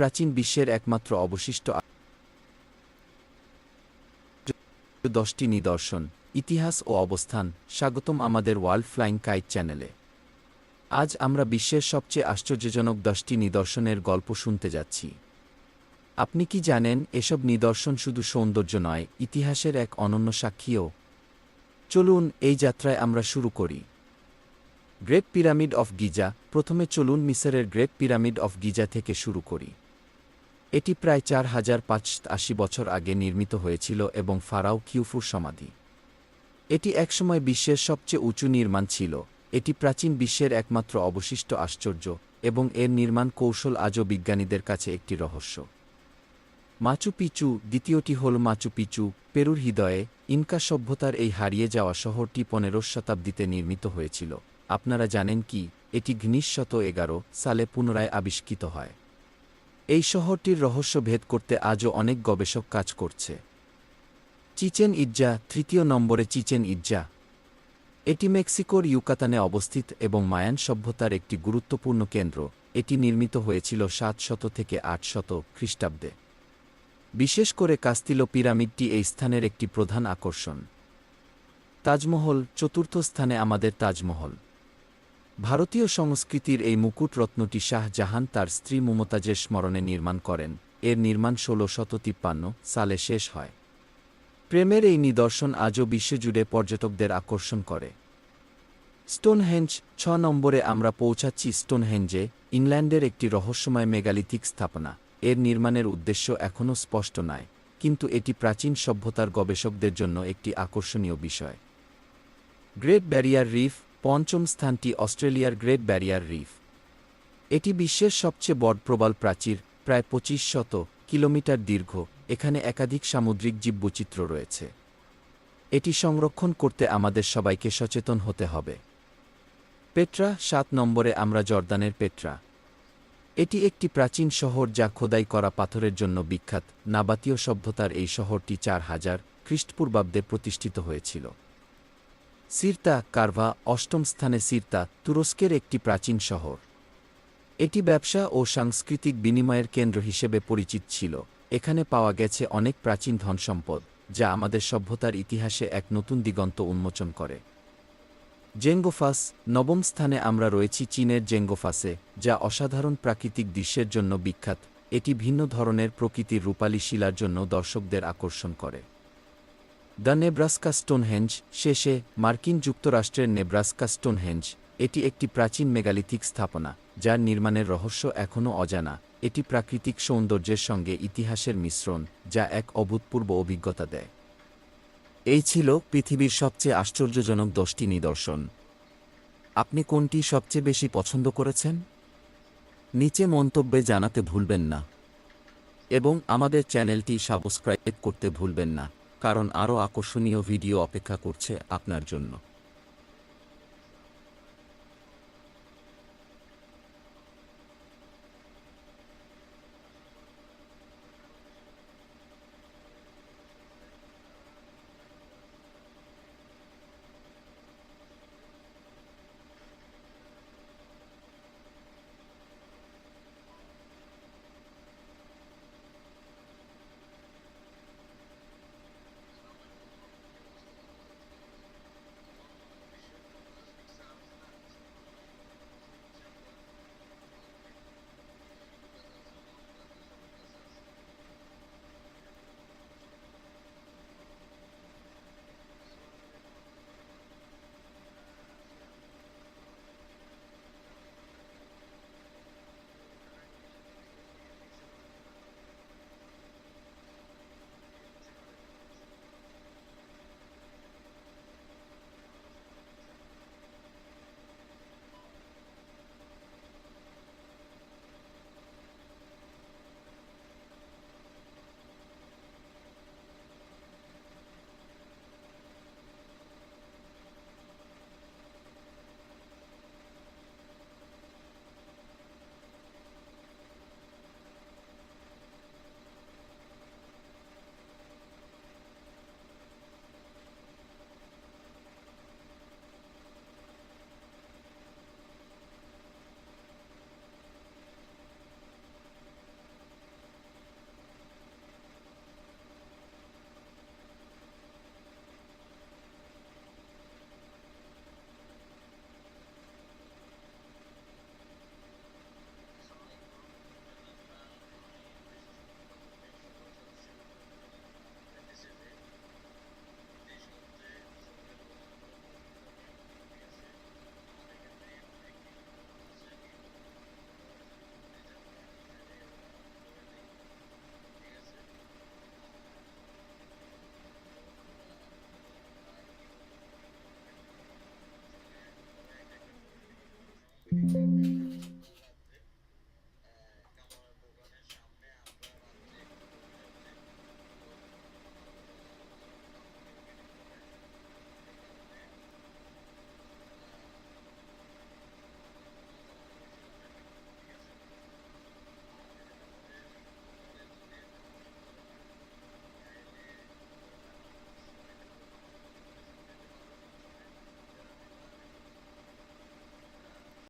প্রাচীন বিশ্বের একমাত্র অবশিষ্ট দশটি নিদর্শন, ইতিহাস ও অবস্থান। স্বাগতম আমাদের ওয়ার্ল্ড ফ্লাইং কাইট চ্যানেলে আজ আমরা বিশ্বের সবচেয়ে আশ্চর্যজনক দশটি নিদর্শনের গল্প শুনতে যাচ্ছি। আপনি কি জানেন, এসব নিদর্শন শুধু সৌন্দর্য নয়, ইতিহাসের এক অনন্য সাক্ষীও? চলুন, এই যাত্রায় আমরা শুরু করি। গ্রেট পিরামিড অফ গিজা প্রথমে চলুন মিসরের গ্রেট পিরামিড অফ গিজা থেকে শুরু করি। এটি প্রায় চার হাজার আশি বছর আগে নির্মিত হয়েছিল এবং ফারাও কিউফুর সমাধি। এটি একসময় বিশ্বের সবচেয়ে উঁচু নির্মাণ ছিল। এটি প্রাচীন বিশ্বের একমাত্র অবশিষ্ট আশ্চর্য এবং এর নির্মাণ কৌশল আজও বিজ্ঞানীদের কাছে একটি রহস্য। মাচু পিচু, দ্বিতীয়টি হল মাচু পিচু, পেরুর হৃদয়ে ইনকা সভ্যতার এই হারিয়ে যাওয়া শহরটি পনেরো শতাব্দীতে নির্মিত হয়েছিল। আপনারা জানেন কি? এটি ঘনিশশত এগারো সালে পুনরায় আবিষ্কৃত হয়। এই শহরটির রহস্য ভেদ করতে আজও অনেক গবেষক কাজ করছে। চিচেন ইজ্জা তৃতীয় নম্বরে চিচেন ইজ্জা এটি মেক্সিকোর ইউকাতানে অবস্থিত এবং মায়ান সভ্যতার একটি গুরুত্বপূর্ণ কেন্দ্র। এটি নির্মিত হয়েছিল সাত শত থেকে আট শত খ্রিস্টাব্দে। বিশেষ করে কাস্তিলো পিরামিডটি এই স্থানের একটি প্রধান আকর্ষণ। তাজমহল, চতুর্থ স্থানে আমাদের তাজমহল। ভারতীয় সংস্কৃতির এই মুকুট রত্নটি শাহ জাহান তার স্ত্রী মমতাজের স্মরণে নির্মাণ করেন। এর নির্মাণ ষোলো শত তিপ্পান্ন সালে শেষ হয়। প্রেমের এই নিদর্শন আজও বিশ্বজুড়ে পর্যটকদের আকর্ষণ করে। স্টোনহেঞ্জ ছ নম্বরে আমরা পৌঁছাচ্ছি স্টোনহেঞ্জে, ইংল্যান্ডের একটি রহস্যময় মেগালিথিক স্থাপনা। এর নির্মাণের উদ্দেশ্য এখনও স্পষ্ট নয়, কিন্তু এটি প্রাচীন সভ্যতার গবেষকদের জন্য একটি আকর্ষণীয় বিষয়। গ্রেট ব্যারিয়ার রিফ পঞ্চম স্থানটি অস্ট্রেলিয়ার গ্রেট ব্যারিয়ার রিফ। এটি বিশ্বের সবচেয়ে বড় প্রবাল প্রাচীর, প্রায় পঁচিশ শত কিলোমিটার দীর্ঘ, এখানে একাধিক সামুদ্রিক জীববৈচিত্র্য রয়েছে। এটি সংরক্ষণ করতে আমাদের সবাইকে সচেতন হতে হবে। পেট্রা সাত নম্বরে আমরা জর্দানের পেট্রা। এটি একটি প্রাচীন শহর যা খোদাই করা পাথরের জন্য বিখ্যাত, নাবাতীয় সভ্যতার এই শহরটি চার হাজার খ্রিস্টপূর্বাব্দে প্রতিষ্ঠিত হয়েছিল। সিরতা কারভা অষ্টম স্থানে সিরতা তুরস্কের একটি প্রাচীন শহর। এটি ব্যবসা ও সাংস্কৃতিক বিনিময়ের কেন্দ্র হিসেবে পরিচিত ছিল। এখানে পাওয়া গেছে অনেক প্রাচীন ধনসম্পদ, যা আমাদের সভ্যতার ইতিহাসে এক নতুন দিগন্ত উন্মোচন করে। জেঙ্গোফাস, নবম স্থানে আমরা রয়েছি চীনের জেঙ্গোফাসে, যা অসাধারণ প্রাকৃতিক দৃশ্যের জন্য বিখ্যাত। এটি ভিন্ন ধরনের প্রকৃতির রূপালী শিলার জন্য দর্শকদের আকর্ষণ করে। দ্য নেব্রাস্কা স্টোনহেঞ্জ শেষে মার্কিন যুক্তরাষ্ট্রের নেব্রাস্কা স্টোনহেঞ্জ, এটি একটি প্রাচীন মেগালিথিক স্থাপনা, যার নির্মাণের রহস্য এখনও অজানা। এটি প্রাকৃতিক সৌন্দর্যের সঙ্গে ইতিহাসের মিশ্রণ, যা এক অভূতপূর্ব অভিজ্ঞতা দেয়। এই ছিল পৃথিবীর সবচেয়ে আশ্চর্যজনক দশটি নিদর্শন। আপনি কোনটি সবচেয়ে বেশি পছন্দ করেছেন? নিচে মন্তব্যে জানাতে ভুলবেন না। এবং আমাদের চ্যানেলটি সাবস্ক্রাইব করতে ভুলবেন না। কারণ আরও আকর্ষণীয় ভিডিও অপেক্ষা করছে আপনার জন্য।